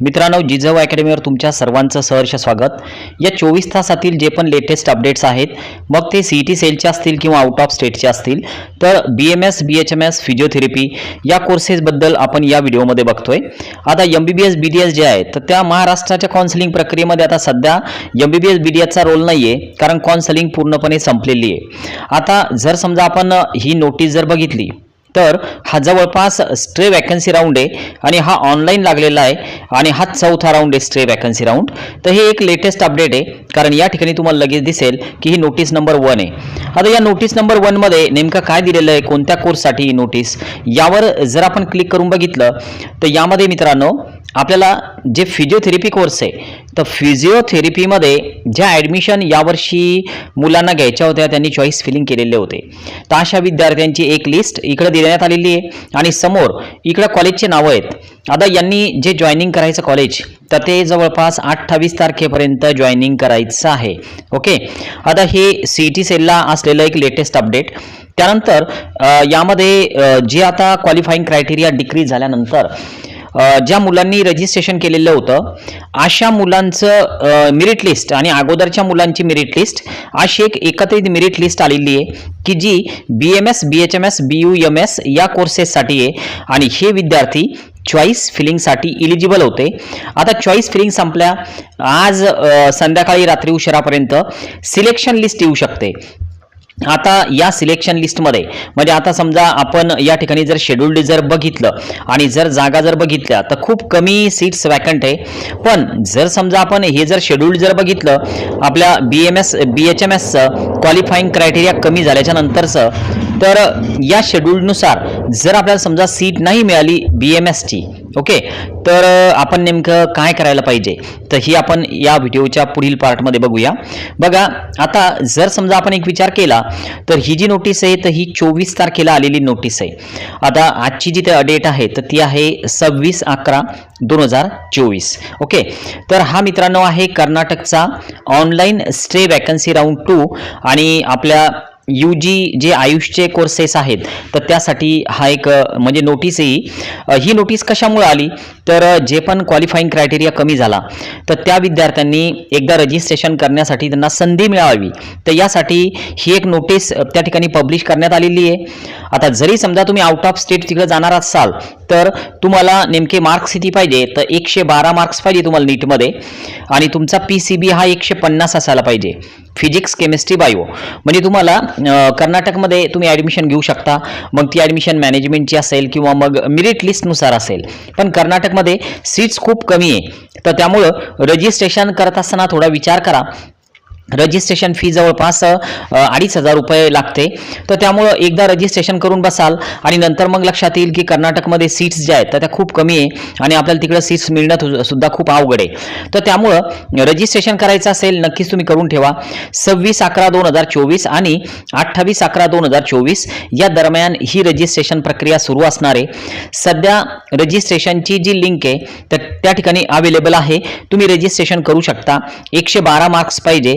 मित्रांनो जिजव अकॅडमीवर तुमच्या सर्वांचं सहर्ष स्वागत. या चोवीस तासातील जे पण लेटेस्ट अपडेट्स आहेत मग ते सी ई टी सेलचे असतील किंवा आउट ऑफ स्टेटचे असतील तर B M S B H M S physiotherapy या कोर्सेसबद्दल आपण या व्हिडिओमध्ये बघतोय. आता M B B S B D S जे आहे तर त्या महाराष्ट्राच्या कॉन्सलिंग प्रक्रियेमध्ये आता सध्या M B B S B D एसचा role नाही आहे कारण कॉन्सलिंग पूर्णपणे संपलेली आहे. आता जर समजा आपण ही नोटीस जर बघितली तर हा जवळपास स्ट्रे वॅकन्सी राऊंड आहे आणि हा ऑनलाईन लागलेला आहे आणि हा चौथा राऊंड आहे स्ट्रे वॅकन्सी राऊंड तर हे एक लेटेस्ट अपडेट आहे. कारण या ठिकाणी तुम्हाला लगेच दिसेल की ही नोटीस नंबर वन आहे. आता या नोटीस नंबर वनमध्ये नेमकं काय दिलेलं आहे? कोणत्या कोर्ससाठी ही नोटीस यावर जर आपण क्लिक करून बघितलं तर यामध्ये मित्रांनो आपल्याला जे फिजिओथेरपी कोर्स आहे तर फिजिओथेरपीमध्ये ज्या ॲडमिशन यावर्षी मुलांना घ्यायच्या होत्या त्यांनी चॉईस फिलिंग केलेले होते. तर अशा विद्यार्थ्यांची एक लिस्ट इकडे देण्यात आलेली आहे आणि समोर इकडं कॉलेजचे नावं आहेत. आता यांनी जे जॉईनिंग करायचं कॉलेज तर ते जवळपास अठ्ठावीस तारखेपर्यंत जॉईनिंग करायचं आहे. ओके आता हे सी टी सेलला असलेलं एक लेटेस्ट अपडेट त्यानंतर यामध्ये जे आता क्वालिफाईंग क्रायटेरिया डिक्रीज झाल्यानंतर ज्या मुलांनी रजिस्ट्रेशन केलेलं होतं अशा मुलांचं मेरिट लिस्ट आणि अगोदरच्या मुलांची मेरिट लिस्ट अशी एक एकत्रित मेरिट लिस्ट आलेली आहे की जी B M S B H M S B U M S या कोर्सेससाठी आहे. आणि हे विद्यार्थी चॉईस फिलिंगसाठी इलिजिबल होते. आता चॉईस फिलिंग संपल्या. आज संध्याकाळी रात्री उशिरापर्यंत सिलेक्शन लिस्ट येऊ शकते. आता या सिलेक्शन लिस्टमध्ये म्हणजे आता समजा आपण या ठिकाणी जर शेड्युल्ड जर बघितलं आणि जर जागा जर बघितल्या तर खूप कमी सीट्स वॅकंट आहे. पण जर समजा आपण हे जर शेड्युल्ड जर बघितलं आपल्या B M S B H M एसचं क्वालिफाईंग क्रायटेरिया कमी झाल्याच्या नंतरचं. तर या शेड्यूलनुसार जर आपल्याला समजा सीट नाही मिळाली बी एम एसची ओके तर आपण नेमकं काय करायला पाहिजे? तर ही आपण या व्हिडिओच्या पुढील पार्टमध्ये बघूया. बघा आता जर समजा आपण एक विचार केला तर ही जी नोटीस आहे तर ही चोवीस तारखेला आलेली नोटीस आहे. आता आजची जी डेट आहे तर ती आहे सव्वीस अकरा दोन हजार चोवीस ओके तर हा मित्रांनो आहे कर्नाटकचा online stray vacancy round two आणि आपल्या यू जी जे आयुषचे कोर्सेस आहेत तर त्यासाठी हा एक म्हणजे नोटीस ही. ही नोटीस कशामुळे आली तर जे पण क्वालिफाईंग क्रायटेरिया कमी झाला तर त्या विद्यार्थ्यांनी एकदा रजिस्ट्रेशन करण्यासाठी त्यांना संधी मिळावी. तर यासाठी ही एक नोटीस त्या ठिकाणी पब्लिश करण्यात आलेली आहे. आता जरी समजा तुम्ही आउट ऑफ स्टेट तिकडे जाणार असाल तर तुम्हाला नेमके मार्क्स किती पाहिजे? तर एकशे बारा मार्क्स पाहिजे तुम्हाला नीटमध्ये आणि तुमचा पी सी बी हा एकशे पन्नास असायला पाहिजे. फिजिक्स केमिस्ट्री बायो म्हणजे तुम्हाला कर्नाटकमध्ये तुम्ही ॲडमिशन घेऊ शकता. मग ती ॲडमिशन मॅनेजमेंटची असेल किंवा मग मेरिट लिस्टनुसार असेल. पण कर्नाटकमध्ये सीट्स खूप कमी आहे. तर त्यामुळं रजिस्ट्रेशन करत असताना थोडा विचार करा. रजिस्ट्रेशन फी जवळपास अडीच हजार रुपये लागते. तर त्यामुळं एकदा रजिस्ट्रेशन करून बसाल आणि नंतर मग लक्षात येईल की कर्नाटकमध्ये सीट्स ज्या आहेत तर त्या खूप कमी आहे आणि आपल्याला तिकडं सीट्स मिळणं सुद्धा खूप अवघड आहे. तर त्यामुळं रजिस्ट्रेशन करायचं असेल नक्कीच तुम्ही करून ठेवा. सव्वीस अकरा दोन हजार चोवीस आणि अठ्ठावीस अकरा दोन हजार चोवीस या दरम्यान ही रजिस्ट्रेशन प्रक्रिया सुरू असणार आहे. सध्या रजिस्ट्रेशनची जी लिंक आहे तर त्या ठिकाणी अवेलेबल आहे. तुम्ही रजिस्ट्रेशन करू शकता. एकशे बारा मार्क्स पाहिजे.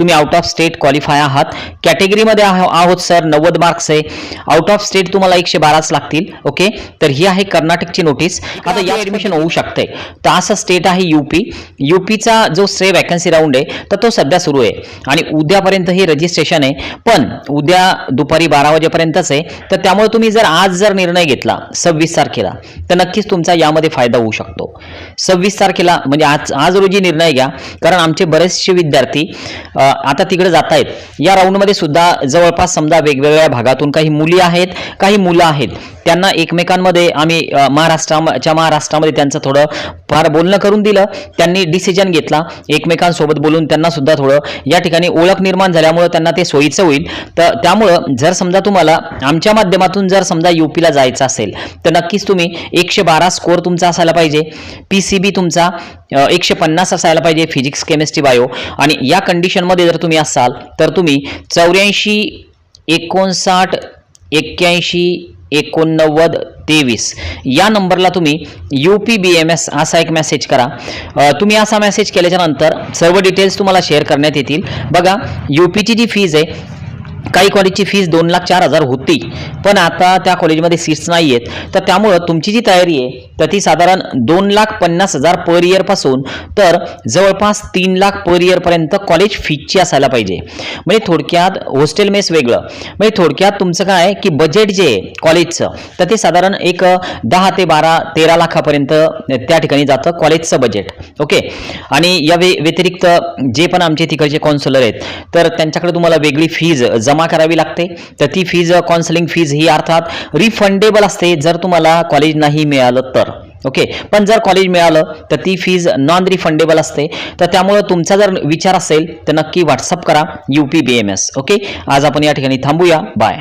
तुम्ही आउट ऑफ स्टेट क्वालिफाय आहात. कॅटेगरीमध्ये आहोत सर नव्वद मार्क्स आहे. आउट ऑफ स्टेट तुम्हाला एकशे बाराच लागतील ओके तर ही आहे कर्नाटकची नोटीस आता या ऍडमिशन होऊ शकते तर असं स्टेट आहे यूपी यूपीचा जो स्टे वॅकन्सी राऊंड आहे तर तो सध्या सुरू आहे. आणि उद्यापर्यंत हे रजिस्ट्रेशन आहे. पण उद्या दुपारी बारा वाजेपर्यंतच आहे. तर त्यामुळे तुम्ही जर आज जर निर्णय घेतला सव्वीस तारखेला तर नक्कीच तुमचा यामध्ये फायदा होऊ शकतो. सव्वीस तारखेला म्हणजे आज आज रोजी निर्णय घ्या. कारण आमचे बरेचसे विद्यार्थी आता तिकडे जात आहेत या राऊंडमध्ये सुद्धा जवळपास समजा वेगवेगळ्या भागातून काही मुली आहेत काही मुलं आहेत. त्यांना एकमेकांमध्ये आम्ही महाराष्ट्राच्या महाराष्ट्रामध्ये त्यांचं थोडं फार बोलणं करून दिलं. त्यांनी डिसिजन घेतला. एकमेकांसोबत बोलून त्यांना सुद्धा थोडं या ठिकाणी ओळख निर्माण झाल्यामुळं त्यांना ते सोयीचं होईल. तर त्यामुळं जर समजा तुम्हाला आमच्या माध्यमातून जर समजा युपीला जायचं असेल तर नक्कीच तुम्ही एकशे बारा स्कोअर तुमचा असायला पाहिजे. पी सी बी तुमचा एकशे पन्नास असायला पाहिजे फिजिक्स केमिस्ट्री बायो आणि या कंडिशनमध्ये जर तुम्ही असाल तर तुम्ही चौऱ्याऐंशी एकोणसाठ एक्क्याऐंशी एकोणनव्वद तेवीस या नंबरला तुम्ही U P B M S असा एक मेसेज करा. तुम्ही असा मेसेज केल्याच्यानंतर सर्व डिटेल्स तुम्हाला शेअर करण्यात येतील. बघा यू पीची जी फीज आहे काही कॉलेजची फीस दोन लाख चार हजार होती. पण आता त्या कॉलेजमध्ये सीट्स नाही आहेत तर त्यामुळं तुमची जी तयारी आहे तर ती साधारण दोन लाख पन्नास हजार पर इयरपासून तर जवळपास तीन लाख पर इयरपर्यंत कॉलेज फीजची असायला पाहिजे. म्हणजे थोडक्यात हॉस्टेल मेस वेगळं. म्हणजे थोडक्यात तुमचं काय आहे की बजेट जे आहे कॉलेजचं तर ते साधारण एक दहा ते बारा तेरा लाखापर्यंत त्या ठिकाणी जातं कॉलेजचं बजेट ओके? आणि या वे व्यतिरिक्त जे पण आमचे तिकडचे कॉन्सलर आहेत तर त्यांच्याकडे तुम्हाला वेगळी फीज जमा करावी लागते. तर ती फीज काउन्सिलिंग फीज ही अर्थात रिफंडेबल असते जर तुम्हाला कॉलेज नाही मिळालं तर. ओके पण जर कॉलेज मिळालं तर ती फीज नॉन रिफंडेबल असते. तर त्यामुळं तुमचा जर विचार असेल तर नक्की व्हॉट्सअप करा U P B M S okay आज आपण या ठिकाणी थांबूया. बाय